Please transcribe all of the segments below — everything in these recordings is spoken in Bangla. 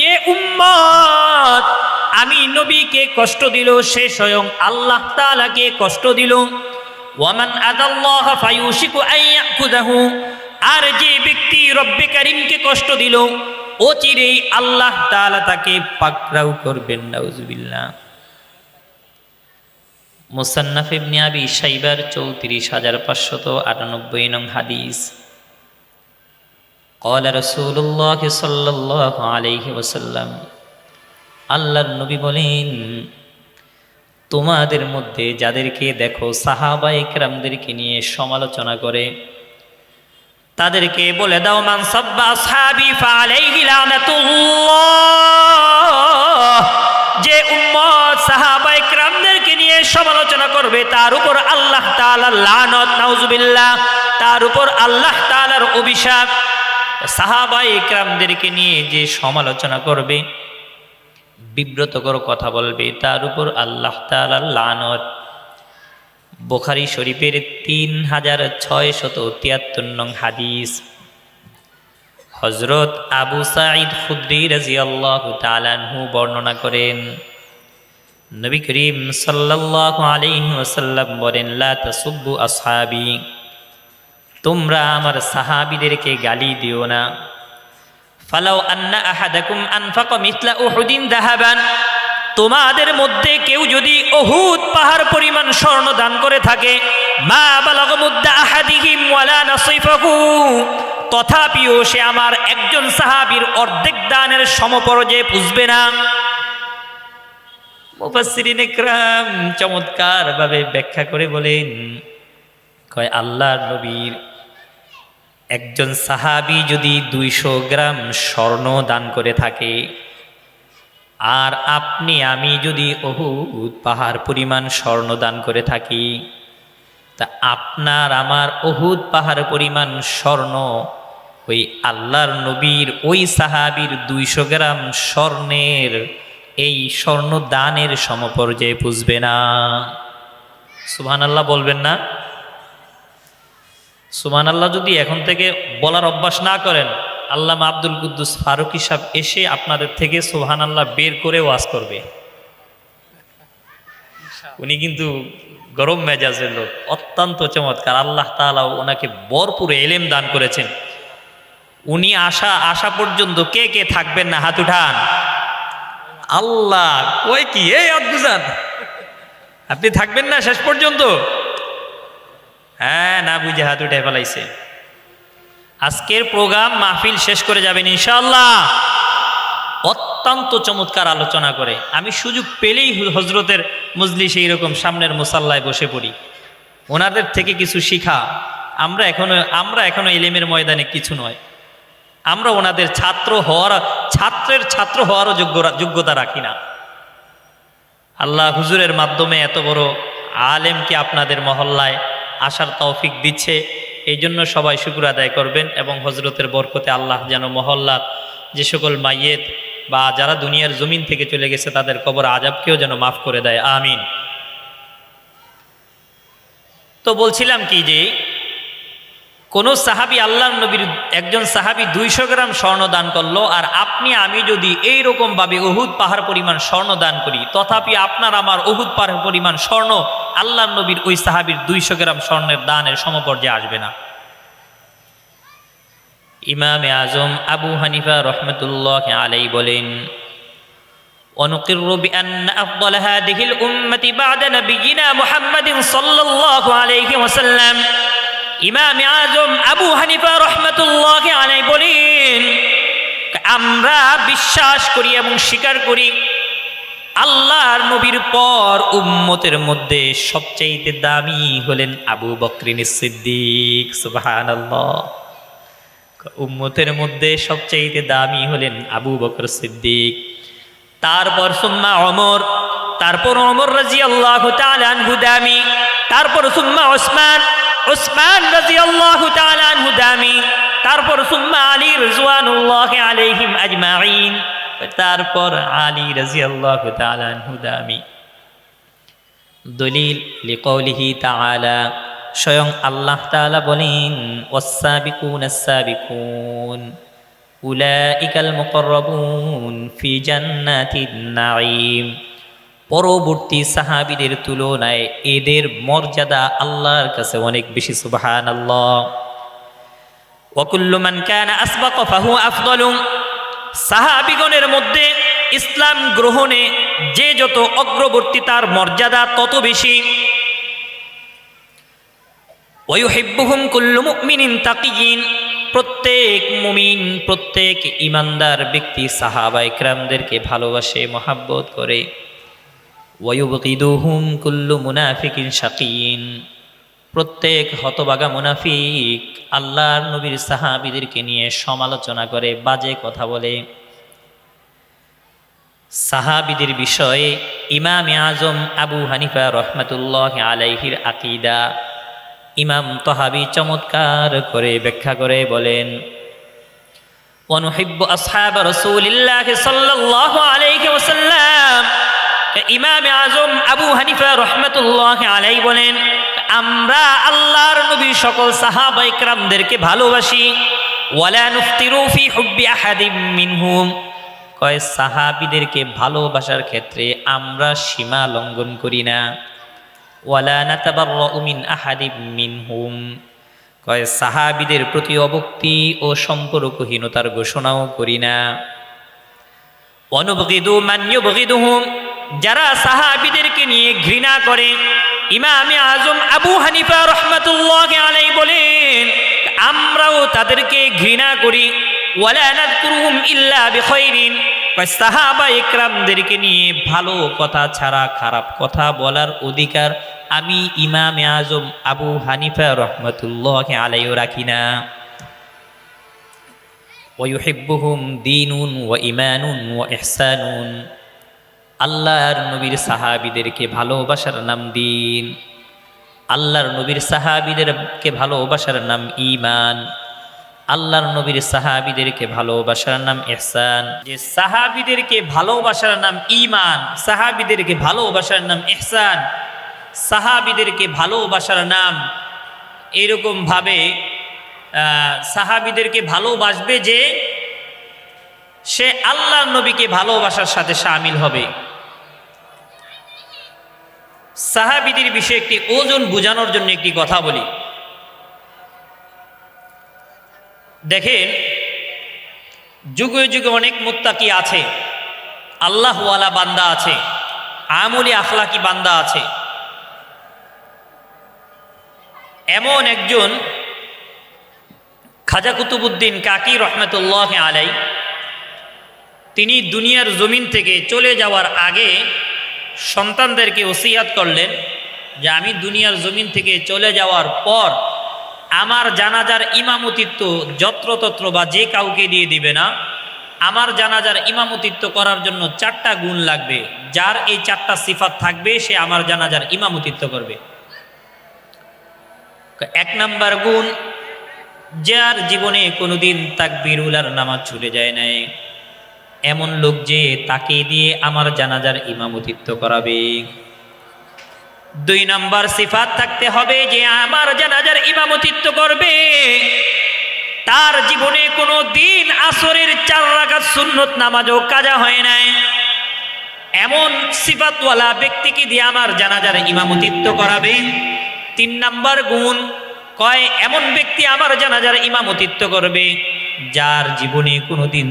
যে উম্মত আমি নবীকে কষ্ট দিল, সে স্বয়ং আল্লাহ তাআলাকে কষ্ট দিল। ওয়ামান আদাল্লাহ ফায়ুশিকু আন ইয়াখুদাহু আর যে ব্যক্তি রব্বে কারিমকে কষ্ট দিল, ও চিরেই আল্লাহ তাআলা তাকে পাকড়াও করবেন, নাউজুবিল্লাহ। মুসান্নাফ ইবনে আবি শাইবার চৌত্রিশ হাজার পাঁচশত আটানব্বই নং হাদিস। قال رسول الله صلى الله عليه وسلم আল্লাহর নবী বলেন তোমাদের মধ্যে যাদেরকে দেখো সাহাবা ইকরামদেরকে নিয়ে সমালোচনা করে তাদেরকে বলে দাও মান সাব্বা আসহাবি ফালাইহি লানাতুল্লাহ যে উম্মত সাহাবা ইকরামদেরকে নিয়ে সমালোচনা করবে তার উপর আল্লাহ তাআলার লানত নাউজুবিল্লাহ তার উপর আল্লাহ তাআলার অভিশাপ সাহাবা ইকরামদেরকে নিয়ে যে সমালোচনা করবে, বিব্রতকর কথা বলবে, তার উপর আল্লাহ তাআলার লানত। বোখারি শরীফের তিন হাজার ছয় শত তিয়াত্তর নং হাদিস। হজরত আবু সাঈদ খুদ্রি রাজিয়াল্লাহু তালানহু বর্ণনা করেন, নবী করিম সাল্লাল্লাহু আলাইহি ওয়াসাল্লাম বলেন, লা তোমরা আমার সাহাবিদেরকে গালি দিও না। ফালাউ আন্না আনফাকা দাহাবান। তোমাদের মধ্যে কেউ যদি অহুদ পাহাড় পরিমাণ স্বর্ণ দান করে থাকে, মা ওয়ালা তথাপিও সে আমার একজন সাহাবীর অর্ধেক দানের সমপর্যায়ে পুষবে না। মুফাসসিরিন ইকরাম চমৎকার ভাবে ব্যাখ্যা করে বলেন কয়, আল্লাহর নবীর একজন সাহাবি যদি দুইশো গ্রাম স্বর্ণ দান করে থাকে, আর আপনি, আমি যদি অহুদ পাহাড় পরিমাণ স্বর্ণ দান করে থাকি, তা আপনার আমার অহুদ পাহাড় পরিমাণ স্বর্ণ ওই আল্লাহর নবীর ওই সাহাবির দুইশো গ্রাম স্বর্ণের, এই স্বর্ণ দানের সমপর্যায়ে বুঝবে না। সুবহান আল্লাহ বলবেন না। সুমান আল্লাহ যদি এখন থেকে বলার অভ্যাস না করেন আল্লামা আব্দুল কুদ্দুস ফারুক সাহেব এসে আপনাদের থেকে সুহান আল্লাহ বের করে ওয়াজ করবে। উনি কিন্তু গরম মেজাজের লোক অত্যন্ত চমৎকার। আল্লাহ তাআলা ওনাকে বরপুরে এলেম দান করেছেন। উনি আসা আসা পর্যন্ত কে কে থাকবেন না হাত উঠান। আল্লাহ ওই কি? এই আদগুজান আপনি থাকবেন না শেষ পর্যন্ত? হ্যাঁ না বুঝে হাত উঠে ফেলাইছে। আজকের প্রোগ্রাম মাহফিল শেষ করে যাবেন ইনশাল্লাহ অত্যন্ত চমৎকার আলোচনা করে। আমি সুযোগ পেলেই হজরতের মজলিসে এইরকম সামনের মুসাল্লায় বসে পড়ি। ওনাদের থেকে কিছু শিখা। আমরা এখনও আমরা এখনও এলেমের ময়দানে কিছু নয়। আমরা ওনাদের ছাত্র হওয়ার, ছাত্রের ছাত্র হওয়ারও যোগ্য যোগ্যতা রাখি না। আল্লাহ হুজুরের মাধ্যমে এত বড় আলেমকে আপনাদের মহল্লায় আসার তৌফিক দিচ্ছে। এই জন্য সবাই শুকুর আদায় করবেন এবং হজরতের বরকতে আল্লাহ যেন মহল্লাত যে সকল মাইয়েত বা যারা দুনিয়ার জমিন থেকে চলে গেছে, তাদের কবর আজাবকেও যেন মাফ করে দেয়। আমিন। তো বলছিলাম কি যে, কোন সাহাবি আল্লাহ নবীর একজন সাহাবি দুইশো গ্রাম স্বর্ণ দান করল, আর আপনি, আমি যদি এই রকম ভাবে অহুদ পাহাড় পরিমাণ স্বর্ণ দান করি, তথাপি আপনার আমার অহুদ পাহাড় পরিমাণ স্বর্ণ আল্লাহ নবীর ওই সাহাবির দুইশো গ্রাম স্বর্ণের দানের সমপর্যায়ে আসবে না ইমামে আজম আবু হানিফা রহমতুল্লাহ আলাই বলেন ونقر بأن أفضل هذه الأمة بعد نبينا محمد صلى الله عليه وسلم ইমাম আজম আবু হানিফা রহমতুল্লাহ আলাই বলেন আমরা বিশ্বাস করি এবং স্বীকার করি আল্লাহর নবীর পর উম্মতের মধ্যে সবচাইতে দামি হলেন আবু বকরিন সিদ্দিক সুবাহান উম্মতের মধ্যে সবচাইতে দামি হলেন আবু বকর সিদ্দিক। তারপর সুম্মা অমর তারপর অমর রাজি আল্লাহ তালানহু দামি। তারপর সুম্মা ওসমান ওসমান রাজি আল্লাহ তালানহু দামি। তারপর সুম্মা আলী রিজওয়ানুল্লাহ আলাইহিম আজমাইন তারপর আলী রাজি আল্লাহ দামি। দলিল লিকৌলিহি তাআলা, স্বয়ং আল্লাহ তাআলা বলেন ওয়াসাবিকুন আসাবিকুন উলাইকাল মুকররাবুন ফি জান্নাতিন নাঈম। পরবর্তী সাহাবীদের তুলনায় এদের মর্যাদা আল্লাহর কাছে অনেক বেশি, সুবহানাল্লাহ। ওয়াকুল্লু মান কানা আসবাক ফাহু আফদলু সাহাবিগণের মধ্যে ইসলাম গ্রহণে যে যত অগ্রবর্তী তার মর্যাদা তত বেশি। ওয়ুহিব্বুহুম কুল্লু মুমিনিন তাকিয়িন। প্রত্যেক মুমিন, প্রত্যেক ইমানদার ব্যক্তি সাহাবা ইকরামদেরকে ভালোবাসে, মহাব্বত করে। ওয়ুবকিদুহুম কুল্লু মুনাফিকিন শাকিন প্রত্যেক হতবাগা মুনাফিক আল্লাহর নবীর সাহাবিদেরকে নিয়ে সমালোচনা করে বাজে কথা বলে সাহাবিদের বিষয়ে ইমাম আজম আবু হানিফা রহমতুল্লাহ আলাইহির আকিদা ইমাম তহাবি চমৎকার করে ব্যাখ্যা করে বলেন ونحب أصحاب رسول الله صلى الله عليه وسلم ইমাম আজম আবু হানিফা রহমতুল্লাহ আলাই বলেন আমরা আল্লাহর নবী সকল সাহাবা ইকরামদেরকে ভালোবাসি। ওয়ালা নুফতিরু ফি হুব্বি আহাদিম মিনহুম। কয় সাহাবিদেরকে ভালোবাসার ক্ষেত্রে আমরা সীমা লঙ্ঘন করি না। ওয়ালা নাতাবাররাউ আহাদিম মিনহুম। কয় সাহাবিদের প্রতি অবক্তি ও সম্পর্কহীনতার ঘোষণাও করি না। অনুবগিদু মান্যবগিদুহুম যারা সাহাবিদেরকে নিয়ে ঘৃণা করে, ইমামে আজম আবু হানিফা রহমাতুল্লাহ আলাই বলেন, আমরাও তাদেরকে ঘৃণা করি। ওয়ালা নাযকুরুহুম ইল্লা বিখাইরিন। কয় সাহাবা ইকরামদেরকে নিয়ে ভালো কথা ছাড়া খারাপ কথা বলার অধিকার আমি ইমামে আজম আবু হানিফা রহমতুল্লাহ আলাইও রাখি না। ও ইমানুন ও ইহসানুন। আল্লাহর নবীর সাহাবিদেরকে ভালোবাসার নাম দিন। আল্লাহর নবীর সাহাবিদেরকে ভালোবাসার নাম ইমান আল্লাহর নবীর সাহাবিদেরকে ভালোবাসার নাম ইহসান। যে সাহাবিদেরকে ভালোবাসার নাম ইমান সাহাবিদেরকে ভালোবাসার নাম ইহসান, সাহাবিদেরকে ভালোবাসার নাম এরকম ভাবে সাহাবিদেরকে ভালোবাসবে যে সে আল্লাহর নবীকে ভালোবাসার সাথে সামিল হবে। সাহাবিদের বিষয়ে একটি ওজন বোঝানোর জন্য একটি কথা বলি। দেখেন, যুগে যুগে অনেক মুত্তাকি আছে। আল্লাহওয়ালা বান্দা আছে, আমলি আখলাকি বান্দা আছে। এমন একজন খাজা কুতুবুদ্দিন কাকি রহমতুল্লাহ আলাই তিনি দুনিয়ার জমিন থেকে চলে যাওয়ার আগে সন্তানদেরকে ওসিয়াত করলেন যে আমি দুনিয়ার জমিন থেকে চলে যাওয়ার পর আমার জানাজার ইমামতিত্ব যত্রতত্র বা যে কাউকে দিয়ে দিবে না, আমার জানাজার ইমামতিত্ব করার জন্য চারটা গুণ লাগবে। যার এই চারটা সিফাত থাকবে, সে আমার জানাজার ইমামতিত্ব করবে। এক নাম্বার গুণ, যার জীবনে কোনোদিন তাকবিরুলার নামাজ ছুটে যায় নাই। এমন লোক যে তাকে দিয়ে আমার জানাজার ইমামতিত্ব করাবে। দুই নম্বর সিফাত থাকতে হবে যে আমার জানাজার ইমামতিত্ব করবে। তার জীবনে কোনো দিন আসরের চার রাকাত সুন্নত নামাজও কাজা হয় নাই। এমন সিফাতওয়ালা ব্যক্তিকে দিয়ে আমার জানাজার ইমামতিত্ব করাবে। তিন নাম্বার গুণ, কয় এমন ব্যক্তি আমার জানাজার ইমামতিত্ব করবে। যার জীবনে কোনোদিন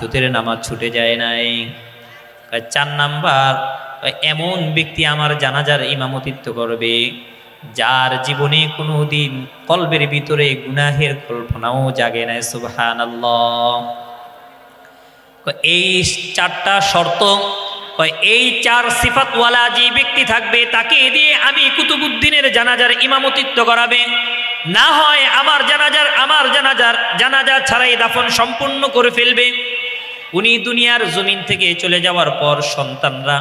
জোতের নামাজ ছুটে যায় নাই। চার নাম্বার এমন ব্যক্তি আমার জানাজার ইমামতিত্ব করবে, যার জীবনে কোনো দিন কল্পের ভিতরে গুনাহের কল্পনাও জাগে নাই সুবহান এই চারটা শর্ত এই চার সিফাতওয়ালা যে ব্যক্তি থাকবে, তাকে দিয়ে আমি কুতুবুদ্দিনের জানাজার ইমামতিত্ব করাবে। না হয় আমার জানাজার আমার জানাজার, জানাজা ছাড়াই দাফন সম্পূর্ণ করে ফেলবে। উনি দুনিয়ার জমিন থেকে চলে যাওয়ার পর সন্তানরা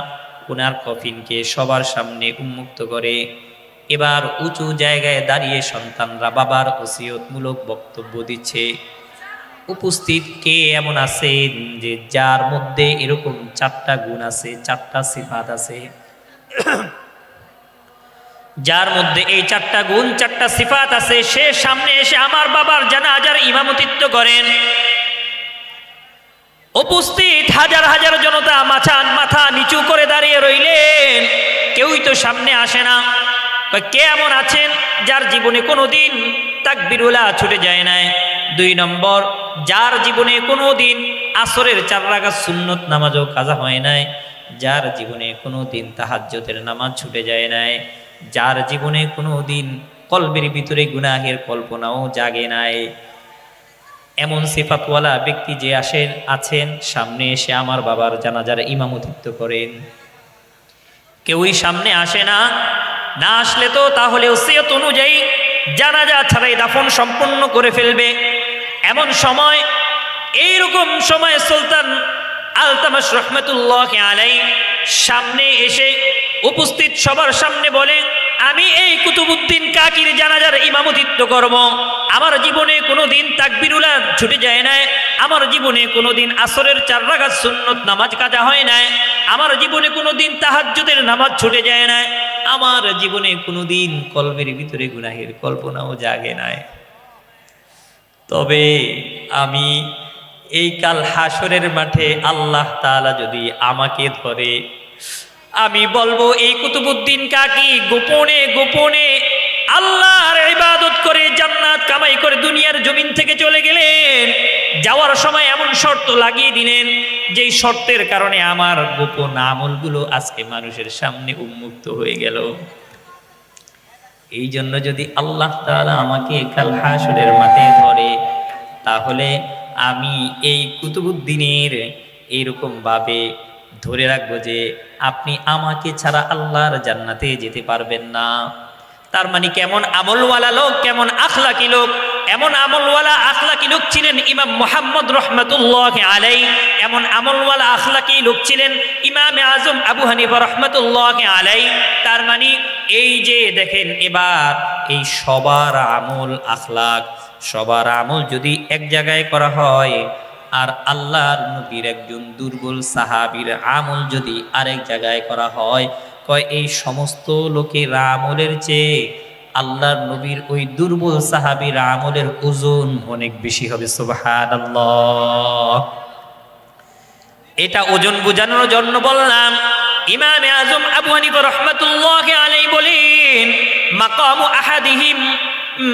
উনার কফিনকে সবার সামনে উন্মুক্ত করে। এবার উঁচু জায়গায় দাঁড়িয়ে সন্তানরা বাবার ওসিয়তমূলক বক্তব্য দিচ্ছে। উপস্থিত কে এমন আছেন যে যার মধ্যে এরকম চারটা গুণ আছে, চারটা সিফাত আছে? যার মধ্যে এই চারটা গুণ, চারটা সিফাত আছে, সে সামনে এসে আমার বাবার জানাজার ইমামতিত্ব করেন। উপস্থিত হাজার হাজার জনতা মাথা মাথা নিচু করে দাঁড়িয়ে রইলেন। কেউই তো সামনে আসে না। কে এমন আছেন যার জীবনে কোনো দিন তাকবিরুলা ছুটে যায় নাই? দুই নম্বর যার জীবনে কোনো দিন আসরের চার রাখা সুন্নত নামাজও কাজা হয় নাই, যার জীবনে কোনো দিন তাহাজ্যতের নামাজ ছুটে যায় নাই, যার জীবনে কোনো দিন কলবের ভিতরে গুনাহের কল্পনাও জাগে নাই। এমন সিফাতওয়ালা ব্যক্তি যে আসেন আছেন, সামনে এসে আমার বাবার জানাজার ইমামতিত্ব করেন। কেউই সামনে আসে না না আসলে তো তাহলে অনুযায়ী জানাজা ছাড়াই দাফন সম্পূর্ণ করে ফেলবে। এমন সময়, এইরকম সময় সুলতান আলতামাস রহমতুল্লাহ আলাই সামনে এসে উপস্থিত সবার সামনে বলে, আমি এই কুতুবুদ্দিন কাকির জানাজার ইমামতিত্ব করব। আমার জীবনে কোনো দিন তাকবিরুলা ছুটে যায় না আমার জীবনে কোনো দিন আসরের চার রাগাত সুন্নত নামাজ কাজা হয় না আমার জীবনে কোনো দিন তাহাজ্জুদের নামাজ ছুটে যায় না আমার জীবনে কোনো দিন কলবের ভিতরে গুনাহের কল্পনাও জাগে নাই। তবে আমি এই কাল হাসরের মাঠে আল্লাহ তাআলা যদি আমাকে ধরে, আমি বলব, এই কুতুবুদ্দিন কাকি গোপনে গোপনে আল্লাহর ইবাদত করে জান্নাত কামাই করে দুনিয়ার জমিন থেকে চলে গেলেন? যাওয়ার সময় এমন শর্ত লাগিয়ে দিলেন, যেই শর্তের কারণে আমার গোপন আমলগুলো আজকে মানুষের সামনে উন্মুক্ত হয়ে গেল। এই জন্য যদি আল্লাহ তালা আমাকে কাল হাসরের মাঠে ধরে, তাহলে আমি এই কুতুবুদ্দিনের এইরকমভাবে ধরে রাখব যে আপনি আমাকে ছাড়া আল্লাহর জান্নাতে যেতে পারবেন না। তার মানে কেমন আমলওয়ালা লোক, কেমন আখলাকি লোক, এমন আমলওয়ালা আখলাকি লোক ছিলেন ইমাম মোহাম্মদ রহমতুল্লাহ আলাই এমন আমলওয়ালা আখলাকি লোক ছিলেন ইমাম আজম আবু হানিফা রহমতুল্লাহ আলাই তার মানে এই যে দেখেন এবার এই সবার আমল আখলাক, সবার আমল যদি এক জায়গায় করা হয়, আর আল্লাহর নবীর একজন দুর্বল সাহাবীর আমল যদি আরেক জায়গায় করা হয় কয় এই সমস্ত লোকের আমলের চেয়ে আল্লাহর নবীর ওই দুর্বল সাহাবীর আমলের ওজন অনেক বেশি হবে, সুবহানাল্লাহ। এটা ওজন বোঝানোর জন্য বললাম, ইমাম আজম আবু হানিফা রহমাতুল্লাহ আলাই বলেন, মাকামু আহাদিহিম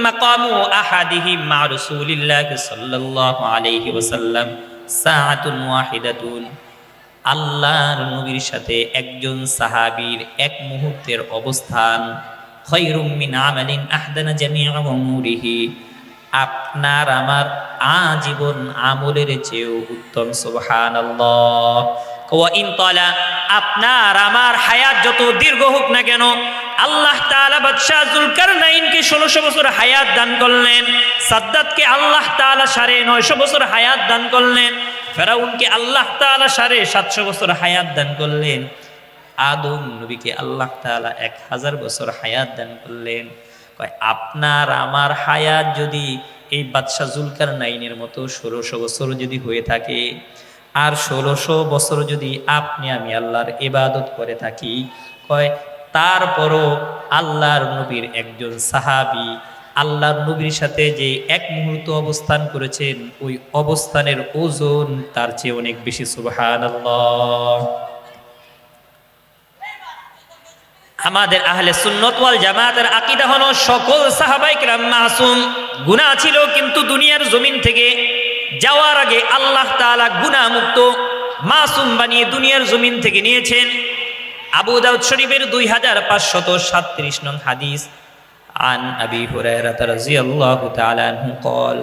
মাকামু আহাদিহিম মা রাসূলিল্লাহ সাল্লাল্লাহু আলাইহি ওয়াসাল্লাম সাআতুন ওয়াহিদাতুন। আল্লাহর নবীর সাথে একজন সাহাবীর এক মুহূর্তের অবস্থান। খৈরুম মিন আমালিন আহদানা জামিআ উমুরিহি আপনার আমার আজীবন আমলের চেয়েও উত্তম ইন আপনার আমার হায়াত যত দীর্ঘ হোক না কেন আল্লাহ তাআলা বাদশাহ জুলকারনাইনকে 1600 বছর হায়াত দান করলেন, সাদ্দাতকে আল্লাহ তাআলা সাড়ে নয়শো বছর হায়াত দান করলেন, ফেরাউনকে আল্লাহ তাআলা সাড়ে সাতশো বছর হায়াত দান করলেন, আদম নবীকে আল্লাহ তাআলা এক হাজার বছর হায়াত দান করলেন। কয়, আপনার আমার হায়াত যদি এই বাদশাহ জুলকার নাইনের মতো ষোলোশো বছর যদি হয়ে থাকে, আর ষোলোশো বছর যদি আপনি আমি আল্লাহর ইবাদত করে থাকি, কয় তারপরও আল্লাহর নবীর একজন সাহাবি, আল্লাহর নবীর সাথে যে এক মুহূর্ত অবস্থান করেছেন, ওই অবস্থানের ওজন তার চেয়ে অনেক বেশি, সুবহানাল্লাহ। আমাদের আহলে সুন্নত ওয়াল জামাতের আকীদা হলো, সকল সাহাবাই কিরাম মাসুম, গুনাহ ছিল কিন্তু দুনিয়ার জমিন থেকে যাওয়ার আগে আল্লাহ তাআলা গুনাহ মুক্ত মাসুম বানিয়ে দুনিয়ার জমিন থেকে নিয়েছেন। আবু দাউদ শরীফের দুই হাজার পাঁচশত সাতত্রিশ নং হাদিস। আন আবি হুরায়রাত রাদিয়াল্লাহু তাআলা আনহু কল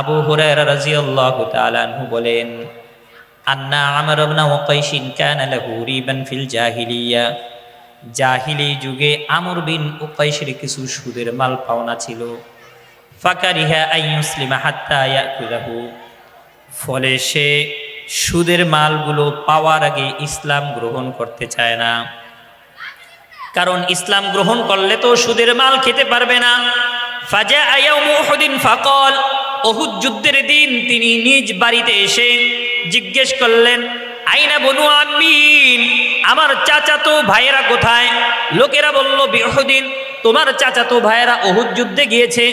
আবু হুরায়রা রাদিয়াল্লাহু তাআলা আনহু বলেন, আন্না আমর ইবনে উকাইশ কান লাহু রিবান ফিল জাহিলিয়া। জাহিলি যুগে আমর বিন উকাইশের কিছু সুদের মাল পাওনা ছিল। ফাকারিহা আইয়ুসলিমা হাত্তা ইয়াকুলাহু। ফলে সে সুদের মালগুলো পাওয়ার আগে ইসলাম গ্রহণ করতে চায় না। কারণ ইসলাম গ্রহণ করলে তো সুদের মাল খেতে পারবে না। ফাকল অহুদ যুদ্ধের দিন তিনি নিজ বাড়িতে এসে জিজ্ঞেস করলেন, আইনা বনু আমিন আমার চাচাতো ভাইয়েরা কোথায়? লোকেরা বলল বিহদিন তোমার চাচাতো ভাইয়েরা অহুদ যুদ্ধে গিয়েছে।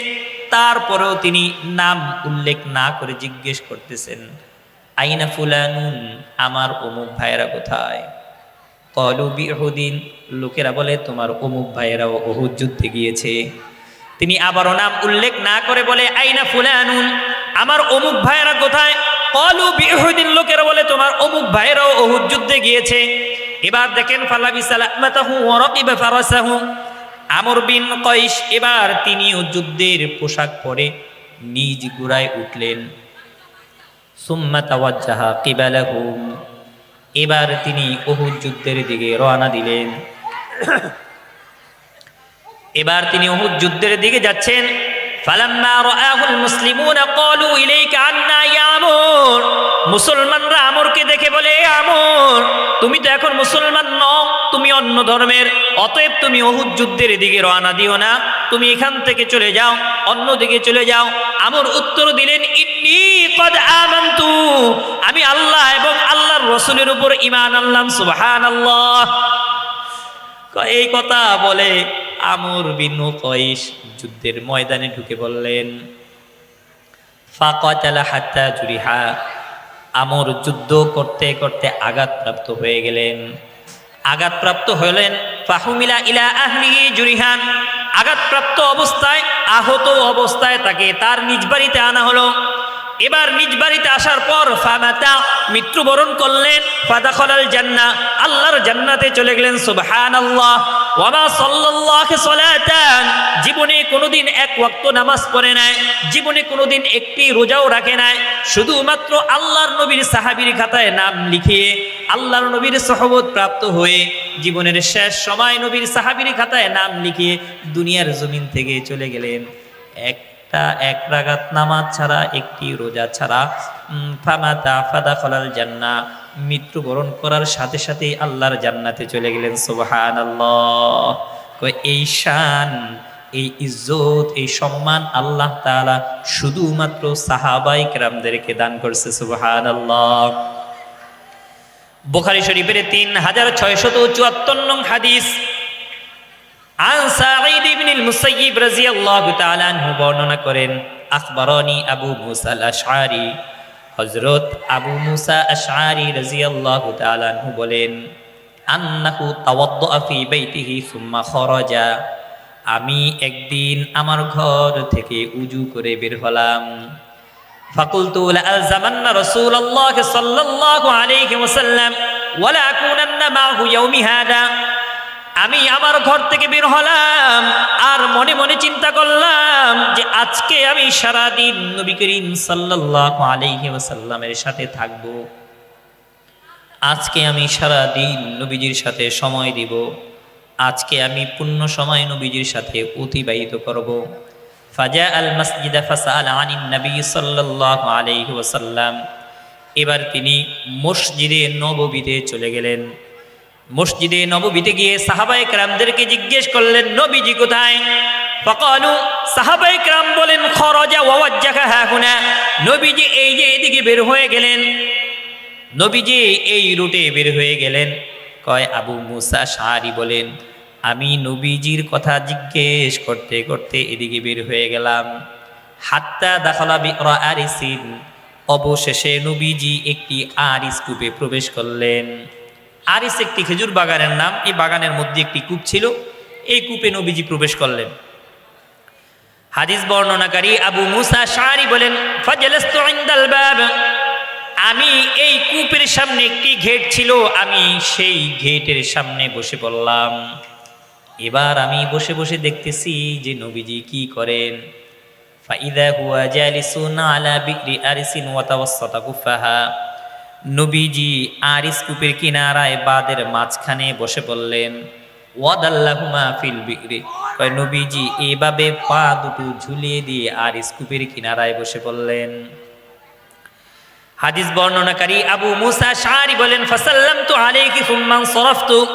তারপরেও তিনি নাম উল্লেখ না করে জিজ্ঞেস করতেছেন। আইনা ফুলানুন, আমার অমুক ভাইয়েরা কোথায়? কলু বিহুদিন, লোকেরা বলে, তোমার অমুক ভাইয়েরাও অহুদ যুদ্ধে গিয়েছে। তিনি আবারও নাম উল্লেখ না করে বলে, আইনা ফুলানুন, আমার অমুক ভাইয়েরা কোথায়? কলু বিহুদিন, লোকেরা বলে, তোমার অমুক ভাইয়েরাও অহুদ যুদ্ধে গিয়েছে। এবার দেখেন, ফালাবি সালামাতাহু ওয়া রাকিবা ফারাসাহু। আমর বিন কয়স এবার তিনিও যুদ্ধের পোশাক পরে নিজ গুড়ায় উঠলেন। সুম্মা তাওয়াজ্জাহা কিবালাহুম এবার তিনি অহুদ যুদ্ধের দিকে রওনা দিলেন। এবার তিনি অহুদ যুদ্ধের দিকে যাচ্ছেন। ফালাম্মা রাআহুল মুসলিমুনা ক্বালু ইলাইকা আন্না ইয়া আমর। মুসলমানরা আমরকে দেখে বলে, "এ আমর, তুমি তো এখন মুসলমান নও, তুমি অন্য ধর্মের, অতএব তুমি অহুদ যুদ্ধের দিকে রওনা দিও না। তুমি এখান থেকে চলে যাও, অন্য দিকে চলে যাও। আমর উত্তর দিলেন, ইন্নী কদ আমানতু। আমি আল্লাহ এবং আল্লাহর রসুলের উপর ঈমান আনলাম, সুবহানাল্লাহ। এই কথা বলে আমর বিন কয়েস যুদ্ধের ময়দানে ঢুকে বললেন, ফাকাতালা হাত্তা জুরিহা। আমর যুদ্ধ করতে করতে আঘাতপ্রাপ্ত হয়ে গেলেন। আঘাতপ্রাপ্ত হলেন, ফাহুমিলা ইলা আহলিহি জুরিহান। আঘাতপ্রাপ্ত অবস্থায়, আহত অবস্থায় তাকে তার নিজ বাড়িতে আনা হলো। এবার নিজ বাড়িতে আসার পর ফামাতা মৃত্যুবরণ করলেন, ফাদাখলাল জান্না আল্লাহর জান্নাতে চলে গেলেন, সুবহানাল্লাহ। ওয়ামা সাল্লাল্লাহু সালাতান, জীবনে কোনোদিন এক ওয়াক্ত নামাজ পড়ে নাই, জীবনে কোনোদিন একটি রোজাও রাখে নাই, শুধুমাত্র আল্লাহর নবীর সাহাবীর খাতায় নাম লিখিয়ে আল্লাহর নবীর সহবত প্রাপ্ত হয়ে জীবনের শেষ সময় নবীর সাহাবীর খাতায় নাম লিখিয়ে দুনিয়ার জমিন থেকে চলে গেলেন। এক একটা এক রাগাত নামাজ ছাড়া, একটি রোজা ছাড়া। ফামাতা ফাদা ফলাল জান্না মৃত্যুবরণ করার সাথে সাথে আল্লাহর জান্নাতে চলে গেলেন আল্লাহ এই শান, এই ইজ্জত, এই সম্মান আল্লাহ তাআলা শুধুমাত্র সাহাবাই কেরামদেরকে দান করছে সুবহান আল্লাহ বুখারী শরীফের তিন হাজার ছয়শত চুয়াত্তর নং হাদিস। বর্ণনা করেন, আখবরনি আবু মুসা আল আশআরি হযরত আবু মুসা আশআরি রাদিয়াল্লাহু তাআলা আনহু বলেন আন্নাহু তাওয়াদ্দা ফি বাইতিহি সুম্মা খরাজা আমি একদিন আমার ঘর থেকে উজু করে বের হলাম فقلت لألزمن رسول الله صلى الله عليه وسلم ولا أكونن معه يوم هذا আমি আমার ঘর থেকে বের হলাম আর মনে মনে চিন্তা করলাম যে আজকে আমি সারাদিন নবী করিম সাল্লাল্লাহু আলাইহি ওয়াসাল্লামের সাথে থাকব। আজকে আমি সারাদিন নবীজির সাথে সময় দিব। আজকে আমি পূর্ণ সময় নবীজির সাথে অতিবাহিত করব। ফাজা আল মসজিদা ফাসাল আনিন নবী সাল্লাল্লাহু আলাইহি ওয়াসাল্লাম। এবার তিনি মসজিদে নববীতে চলে গেলেন। মসজিদে নববীতে গিয়ে সাহাবায়ে ক্রামদেরকে জিজ্ঞেস করলেন, নবীজি কোথায়? ফকালু, সাহাবায়ে কেরাম বলেন, খরজা ওয়াজ্জাকা হাহুনা নবীজি এই যে এদিকে বের হয়ে গেলেন। নবীজি এই রুটে বের হয়ে গেলেন। কয়, আবু মুসা শাহরি বলেন, আমি নবীজির কথা জিজ্ঞেস করতে করতে এদিকে বের হয়ে গেলাম। হাত্তা দাখলা আরিসিন। অবশেষে নবীজি একটি আরিস কূপে প্রবেশ করলেন। আরিস একটি খেজুর বাগানের নাম। এই বাগানের মধ্যে একটি কূপ ছিল। এই কূপে নবীজি প্রবেশ করলেন। হাদিস বর্ণনাকারী আবু মুসা শাহরি বলেন আমি এই কূপের সামনে একটি ঘেট ছিল। আমি সেই ঘেটের সামনে বসে পড়লাম। এবার আমি বসে বসে দেখতেছি যে নবীজি কি করেন। ফাইদা হুয়া জালিসুন আলা বিক্রি আরিসিন ওয়াতাওয়াসসাতা কুফাহা নবীজি আর কূপের কিনারায় বাদের মাঝখানে বসে পড়লেন ওয়াদাল্লাহুমা ফিল বিক্রি কয় নবীজি, এভাবে পা দুটো ঝুলিয়ে দিয়ে আরিস কূপের কিনারায় বসে পড়লেন হাদিস বর্ণনাকারী আবু মুসা শাহরি বলেন ফাসাল্লাম তো আলাইকি সুম্মান সরফতু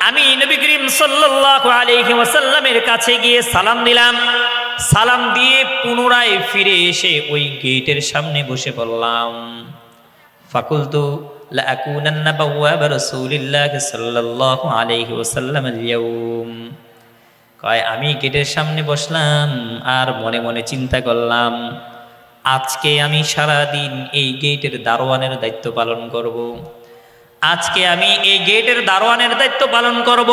আমি নবী করিম সাল্লাল্লাহু আলাইহি ওয়াসাল্লামের কাছে গিয়ে সালাম দিলাম সালাম দিয়ে পুনরায় ফিরে এসে ওই গেটের সামনে বসে পড়লাম। ফাকুলতু لأكونن بواب رسول الله صلى الله عليه وسلم اليوم কয় আমি গেটের সামনে বসলাম আর মনে মনে চিন্তা করলাম আজকে আমি সারা দিন এই গেটের দারোয়ানের দায়িত্ব পালন করব। আজকে আমি এই গেটের দারোয়ানের দায়িত্ব পালন করব।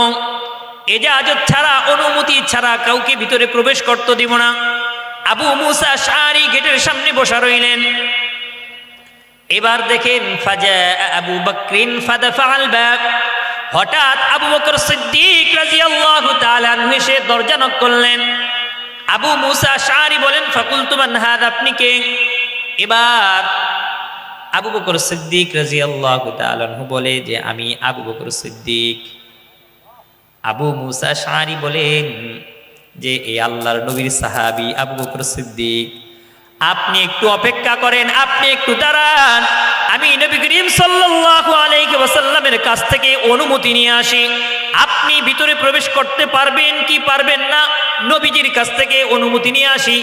এজাজত ছাড়া অনুমতি ছাড়া কাউকে ভিতরে প্রবেশ করতে দিব না আবু মুসা সারি গেটের সামনে বসা রইলেন এবার দেখেন, ফাজা আবু বকরিন হঠাৎ আবু বকর সিদ্দিক এসে দরজা নক করলেন। আবু মুসা শারি বলেন ফাকুল তুমান হাদ, আপনি কে? এবার আবু বকর সিদ্দিক তাআলা আনহু বলে যে, আমি আবু বকর সিদ্দিক। আবু মুসা শারি বলেন যে এই আল্লাহর নবীর সাহাবী আবু বকর সিদ্দিক। আপনি একটু অপেক্ষা করেন, আপনি একটু দাঁড়ান। আমি নবী করিম সাল্লাল্লাহু আলাইহি ওয়াসাল্লামের কাছ থেকে অনুমতি নিয়ে আসি। আপনি ভিতরে প্রবেশ করতে পারবেন কি পারবেন না, নবীজির কাছ থেকে অনুমতি নিয়ে আসি।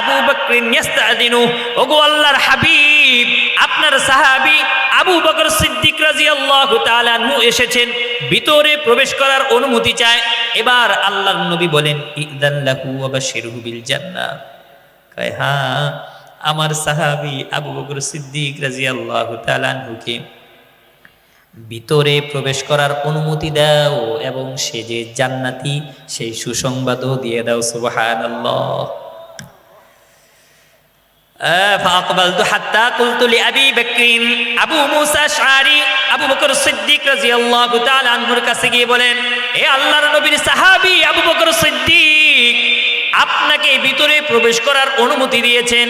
আবু হাবিব, আপনার সাহাবী আবু বকর সিদ্দিক তাআলা আনহু এসেছেন, ভিতরে প্রবেশ করার অনুমতি চায়। এবার আল্লাহ নবী বলেন কয় হ্যাঁ আমার সাহাবি আবু বকর সিদ্দিক রাজি আল্লাহ তালানহুকে ভিতরে প্রবেশ করার অনুমতি দাও এবং সে যে জান্নাতি, সেই সুসংবাদও দিয়ে দাও, সুবহানাল্লাহ। فأقبلت حتى قلت لأبي بكر আবু মুসা শারি আবু বকর সিদ্দিক রাদিয়াল্লাহু তাআলা আনহুর কাছে গিয়ে বলেন এ আল্লাহর নবীর সাহাবী আবু বকর সিদ্দিক আপনাকে ভিতরে প্রবেশ করার অনুমতি দিয়েছেন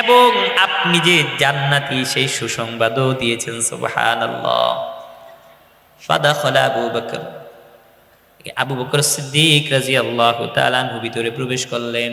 এবং আপনি যে জান্নাতি সেই সুসংবাদও দিয়েছেন সুবহানাল্লাহ ফাদাখালা আবু বকর আবু বকর সিদ্দিক রাদিয়াল্লাহু তাআলা আনহু ভিতরে প্রবেশ করলেন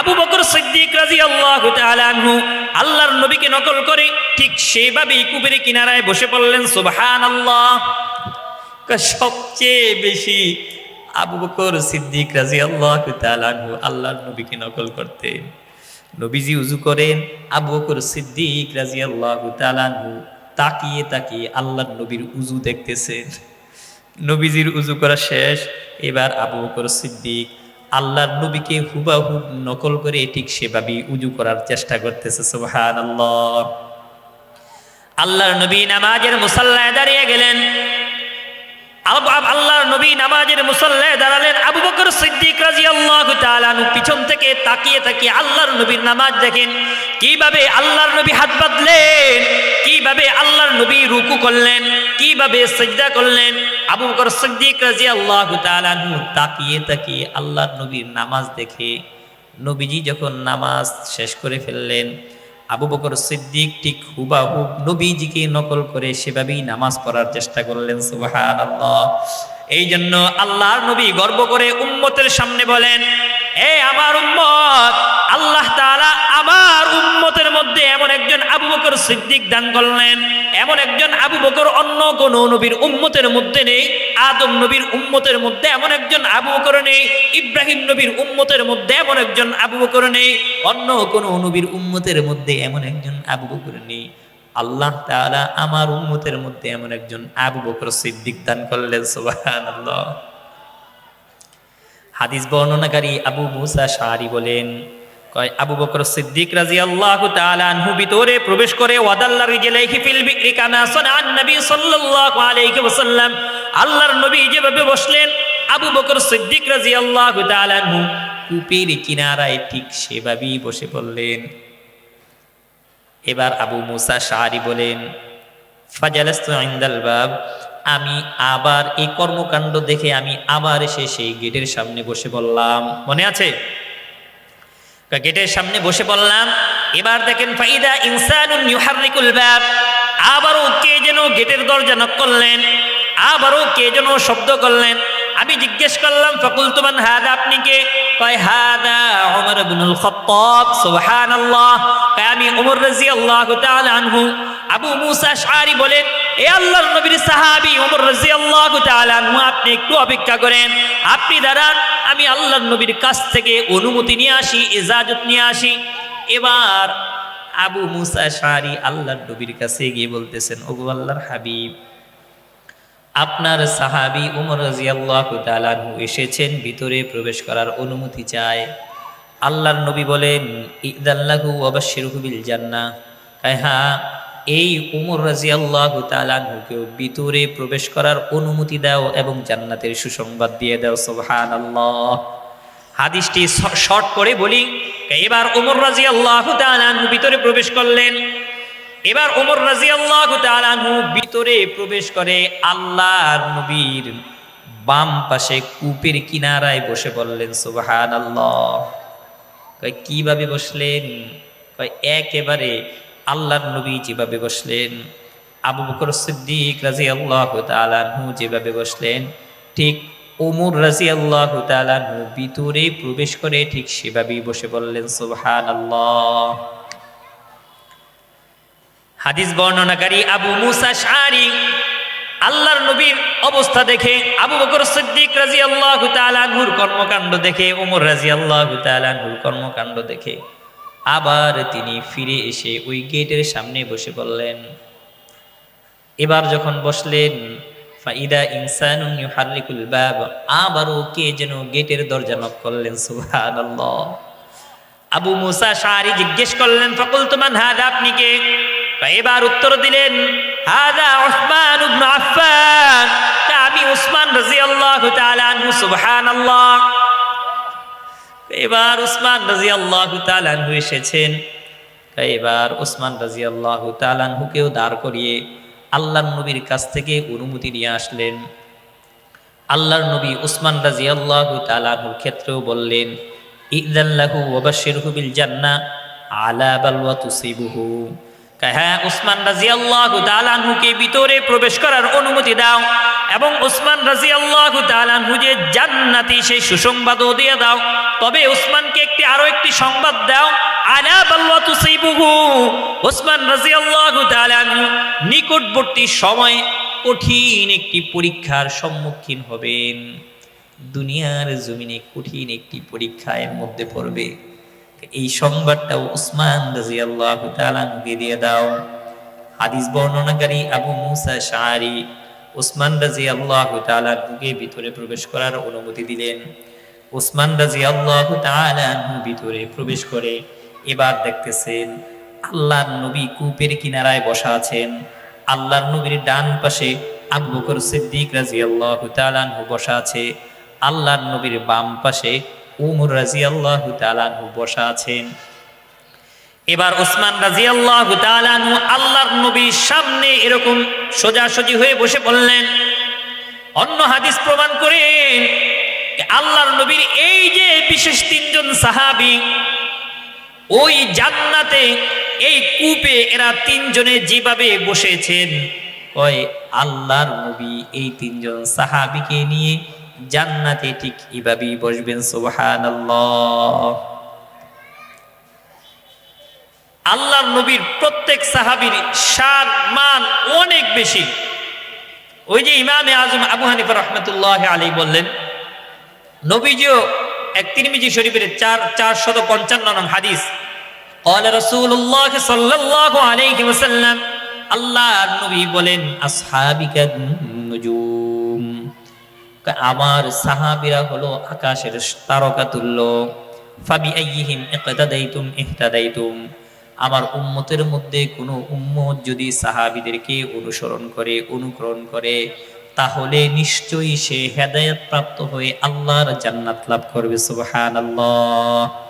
আবু বকর সিদ্দিক রাদিয়াল্লাহু তাআলা আনহু আল্লাহর নবীকে নকল করে ঠিক সেভাবেই কুবের কিনারায় বসে পড়লেন সুবহান আল্লাহ সবচেয়ে বেশি আবু বকর সিদ্দিক রাদিয়াল্লাহু আল্লাহ আনহু আল্লাহর নবীকে নকল করতেন। নবীজি উজু করেন, আবু বকর সিদ্দিক রাদিয়াল্লাহু তাআলা আনহু তাকিয়ে তাকিয়ে আল্লাহর নবীর উজু দেখতেছেন। নবীজির উজু করা শেষ, এবার আবু বকর সিদ্দিক আল্লাহর নবীকে হুবাহুব নকল করে ঠিক সেভাবেই উজু করার চেষ্টা করতেছে, সুবহানাল্লাহ। আল্লাহর নবী নামাজের মুসাল্লায় দাঁড়িয়ে গেলেন। আল্লাহর নবী নামাজের মুসল্লায় দাঁড়ালেন আবু বকর সিদ্দিক রাদিয়াল্লাহু তাআলা পিছন থেকে তাকিয়ে তাকিয়ে আল্লাহর নবীর নামাজ দেখেন। কীভাবে আল্লাহর নবী হাত বাঁধলেন? কীভাবে আল্লাহর নবী রুকু করলেন? কীভাবে সিজদা করলেন? আবু বকর সিদ্দিক রাদিয়াল্লাহু তাআলা তাকিয়ে তাকিয়ে আল্লাহর নবীর নামাজ দেখে নবীজি যখন নামাজ শেষ করে ফেললেন আবু বকর সিদ্দিক ঠিক হুবাহুব নবীজিকে নকল করে সেভাবেই নামাজ পড়ার চেষ্টা করলেন সুবহানাল্লাহ। এই জন্য আল্লাহর নবী গর্ব করে উম্মতের সামনে বলেন, এ আমার উম্মত, আল্লাহ তাআলা আমার উম্মতের মধ্যে এমন একজন আবু বকর সিদ্দিক দান করলেন, এমন একজন আবু বকর অন্য কোন নবীর উম্মতের মধ্যে নেই, আদম নবীর উম্মতের মধ্যে এমন একজন আবু বকর নেই, ইব্রাহিম নবীর উম্মতের মধ্যে এমন একজন আবু বকর নেই, অন্য কোন নবীর উম্মতের মধ্যে এমন একজন আবু বকর নেই। আল্লাহ তাআলা আমার উম্মতের মধ্যে এমন একজন আবু বকর সিদ্দিক দান করলেন, সুবহানাল্লাহ। হাদিস বর্ণনাকারী আবু মুসা শাহরি বলেন, কয়, আবু বকর সিদ্দিক রাদিয়াল্লাহু তাআলা আনহু ভিতরে প্রবেশ করে ওয়াদাল্লা রিজলাইহি ফিল বিকরি কামা সানাআন নবী সাল্লাল্লাহু আলাইহি ওয়াসাল্লাম। আল্লাহর নবী যেভাবে বসলেন, আবু বকর সিদ্দিক রাদিয়াল্লাহু তাআলা আনহু কূপের কিনারায় ঠিক সেভাবেই বসে পড়লেন। এবার আবু মুসা শাহরি বলেন, ফাজালাস্তু ইনদাল বাব, আমি আবার এই কর্মকাণ্ড দেখে আমি আবার এসে সেই গেটের সামনে বসে বললাম মনে আছে? গেটের সামনে বসে বললাম এবার দেখেন, ফাইদা ইনসানুন ইউহাররিকুল বাব, আবারও কে যেন গেটের দরজা নক করলেন, আবারও কে যেন শব্দ করলেন। আমি জিজ্ঞেস করলাম ফকুল তুমান হাদা, আপনি কে? আমি ওমর আনহু। আবু মুসা বলেন, এ আল্লাহর নবীর ওমর আপনি একটু অপেক্ষা করেন। আপনি দাঁড়ান, আমি আল্লাহর নবীর কাছ থেকে অনুমতি নিয়ে আসি, ইজাজত নিয়ে আসি। এবার আবু মুসা শারি আল্লাহর নবীর কাছে গিয়ে বলতেছেন, ওগো আল্লাহর হাবিব আপনার সাহাবি উমর রাজিয়াল্লাহু এসেছেন, ভিতরে প্রবেশ করার অনুমতি চায়। আল্লাহর নবী বলেন ইদাল্লাহু অবশ্যিরহু বিল জান্নাহ। কয় হ্যাঁ এই উমর রাজিয়াল্লাহু তাআলাহুকেও ভিতরে প্রবেশ করার অনুমতি দাও এবং জান্নাতের সুসংবাদ দিয়ে দাও। সোহান আল্লাহ হাদিসটি শর্ট করে বলি এবার উমর রাজিয়াল্লাহু তাআলাহু ভিতরে প্রবেশ করলেন? এবার ওমর রাজি আল্লাহ ভিতরে প্রবেশ করে আল্লাহর নবীর বাম পাশে কূপের কিনারায় বসে বললেন সুবাহান আল্লাহ কীভাবে বসলেন? একেবারে আল্লাহর নবী যেভাবে বসলেন, আবু বকর সিদ্দিক রাজি আল্লাহ তালানহু যেভাবে বসলেন, ঠিক ওমর রাজি আল্লাহ তালানহু ভিতরে প্রবেশ করে ঠিক সেভাবেই বসে বললেন সুবাহান আল্লাহ হাদিস বর্ণনাকারী আবু মুসা শারি। আল্লাহর নবীর অবস্থা দেখে আবু বকর সিদ্দিক রাজি আল্লাহ তালানহুর কর্মকাণ্ড দেখে, ওমর রাজি আল্লাহ তালানহুর কর্মকাণ্ড দেখে আবার তিনি ফিরে এসে ওই গেটের সামনে বসে বললেন এবার যখন বসলেন, ফাইদা বাব, আবারও কে যেন গেটের দরজা নক করলেন, সুবহানাল্লাহ। আবু মুসা শারি জিজ্ঞেস করলেন ফকুল তুমান হাদা, আপনি কে? এবার উত্তর দিলেন হাদা উসমান ইবনে আফফান। আমি উসমান রাদিয়াল্লাহু তাআলা আনহু, সুবহানাল্লাহ। এবার উসমান রাদিয়াল্লাহু তাআলা আনহু এসেছেন। এবার উসমান রাদিয়াল্লাহু তাআলা আনহুকেও দাঁড় করিয়ে আল্লাহর নবীর কাছ থেকে অনুমতি নিয়ে আসলেন। আল্লাহর নবী উসমান রাদিয়াল্লাহু তাআলা আনহুর ক্ষেত্রেও বললেন ইদাল্লাহু ওয়াবাশশিরহু বিল জান্নাহ, আলা বালওয়া তুসিবুহু। হ্যাঁ উসমান রাজি আল্লাহ তালানহুকে ভিতরে প্রবেশ করার অনুমতি দাও এবং উসমান রাজি আল্লাহ তালানহু যে জান্নাতি সেই সুসংবাদও দিয়ে দাও। তবে উসমানকে একটি আরও একটি সংবাদ দাও, আলা বাল্লা তুসাইবুহু উসমান রাজি আল্লাহ তালানহু নিকটবর্তী সময়ে কঠিন একটি পরীক্ষার সম্মুখীন হবেন। দুনিয়ার জমিনে কঠিন একটি পরীক্ষার মধ্যে পড়বে। এই সংবাদটাও উসমান রাজিয়াল্লাহু তাআলাকে দিয়ে দাও। হাদিস বর্ণনাকারী আবু মুসা শাআরি উসমান রাজিয়াল্লাহু তাআলাকে ভিতরে প্রবেশ করার অনুমতি দিলেন। উসমান রাজিয়াল্লাহু তাআলাহু ভিতরে প্রবেশ করে এবার দেখতেছেন, আল্লাহর নবী কূপের কিনারায় বসা আছেন। আল্লাহর নবীর ডান পাশে আবু বকর সিদ্দিক রাজিয়াল্লাহু তাআলাহু বসা আছে। আল্লাহর নবীর বাম পাশে উমর রাজি আল্লাহ তালানহু বসা আছেন। এবার ওসমান রাজি আল্লাহ তালানহু আল্লাহর নবীর সামনে এরকম সোজাসুজি হয়ে বসে বললেন, অন্য হাদিস প্রমাণ করেন আল্লাহর নবীর এই যে বিশেষ তিনজন সাহাবি, ওই জান্নাতে, এই কূপে এরা তিনজনে যেভাবে বসেছেন, কয় আল্লাহর নবী এই তিনজন সাহাবিকে নিয়ে জান্নাতে ঠিক এভাবেই বসবেন সুবহান আল্লাহর নবীর প্রত্যেক সাহাবির শান মান অনেক বেশি ওই যে ইমামে আজম আবু হানিফা রহমতুল্লাহ আলী বললেন নবীজিও এক তিরমিজি শরীফের চার চার শত পঞ্চান্ন নং হাদিস قال رسول الله صلى الله عليه وسلم আল্লাহ নবী বলেন আসহাবিকা নুজুম আমার সাহাবিরা হলো আকাশের তারকা তুল্য আমার উম্মতের মধ্যে কোনো উম্মত যদি সাহাবিদেরকে অনুসরণ করে, অনুকরণ করে, তাহলে নিশ্চয়ই সে হেদায়ত প্রাপ্ত হয়ে আল্লাহর জান্নাত লাভ করবে, সুবহানাল্লাহ।